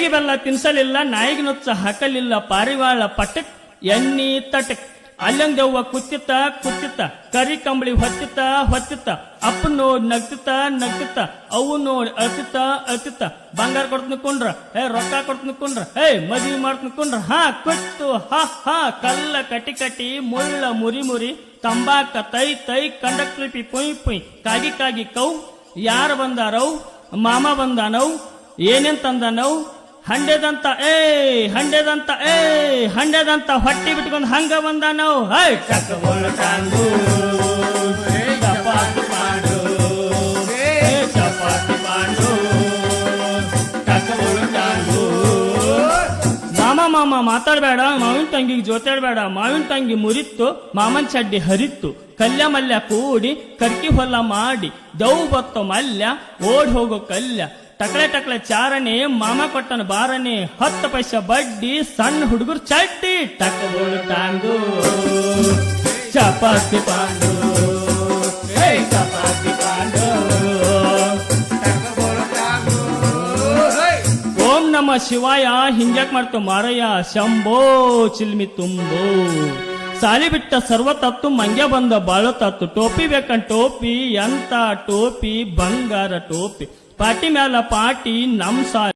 ಕೋಳಿಗೆ ಬೆಲ್ಲ ತಿನ್ಸಲಿಲ್ಲ, ನಾಯಿಗೆ ನುಚ್ಚ ಹಾಕಲಿಲ್ಲ, ಪಾರಿವಾಳ ಪಟಕ್, ಎಣ್ಣಿ ತಟಕ್. ಅಲ್ಲಂದೆವ್ವ ಕುತ್ತಿತ್ತ ಕುತ್ತಿತ್ತ, ಕರಿ ಕಂಬಳಿ ಹೊತ್ತಿತ್ತ ಹೊತ್ತಿತ್ತ. ಅಪ್ಪ ನೋಡಿ ನಗ್ತಿತ್ತ ನಗ್ತಿತ್ತ. ಅವು ನೋಡಿ ಅಳ್ತಿತ್ತ ಅಳ್ತಿತ್ತ ಬಂಗಾರ ಕೊಡ್ತೀನಿ ಕುಂಡ್ರ ಏ ರೊಕ್ಕ ಕೊಡ್ತೀನಿ ಕುಂಡ್ರ ಏ ಮದ್ವಿ ಮಾಡ್ತೀನಿ ಕುಂಡ್ರ. ಹಾ, ಕೊಟ್ಟು, ಹಾ ಹಾ, ಕಲ್ಲ ಕಟಿ ಕಟಿ, ಮುಳ್ಳ ಮುರಿ ಮುರಿ, ತಂಬಾಕ ತೈ ತೈ ಕಂಡಕ್ಟ್ರಿಪಿ ಪುಯ್ ಪುಯ್, ಕಾಗಿ ಕಾಗಿ ಕೌ, ಯಾರು ಬಂದಾರವು ಮಾಮ ಬಂದಾನವ್ ಏನೇನ್ ತಂದಾನೌ ಹಂಡೆದಂತ ಏ ಹಂಡೆದಂತ ಏ ಹಂಡೆದಂತ ಹೊಟ್ಟಿ ಬಿಟ್ಕೊಂಡು ಹಂಗ ಹೈ ಏ, ಚಪಾತಿ ಪಾಂಡು. ಮಾಮ ಮಾಮ, ಮಾತಾಡಬೇಡ. ಮಾವಿನ ತಂಗಿಗೆ ಜೋತಾಡ್ಬೇಡ. ಮಾವಿನ ತಂಗಿ ಮುರಿತ್ತು, ಮಾಮನ್ ಚಡ್ಡಿ ಹರಿತ್ತು. ಕಲ್ಯ ಮಲ್ಯ ಕೂಡಿ, ಕರ್ಕಿ ಹೊಲ ಮಾಡಿ, ದೌ ಬತ್ತೋ ಮಲ್ಯ, ಓಡ್ ಹೋಗೋ ಕಲ್ಯ. ಟಕಳೆ ಟಕಳೆ ಚಾರಣಿ ಮಾಮ ಕೊಟ್ಟನ ಬಾರಣಿ ಹತ್ತು ಪೈಸೆ ಬಡ್ಡಿ ಸಣ್ಣ ಹುಡುಗರು ಚಡ್ಡಿ ಟಕಬೋಳು ಟಾಂಗು ಚಪಾತಿ ಪಾಂಡು ಚಪಾತಿ ಪಾಂಡು. ಓಂ ನಮ ಶಿವಾಯ ಹಿಂಗ್ಯಾಕ್ ಮಾಡ್ತು ಮಾರಯ್ಯ ಶಂಭೋ ಚಿಲ್ಮಿ ತುಂಬೋ. ಸಾಲಿ ಬಿಟ್ಟ ಸರ್ವ ತತ್ತು ಮಂಗ್ಯ ಬಂದ ಬಾಳ ತತ್ತು ಟೋಪಿ ಬೇಕಂತ ಟೋಪಿ, ಎಂತ ಟೋಪಿ, ಬಂಗಾರ ಟೋಪಿ. ಪಾಟಿ ಮ್ಯಾಲ ಪಾಟಿ ನಮ್ ಸಾಲಿ.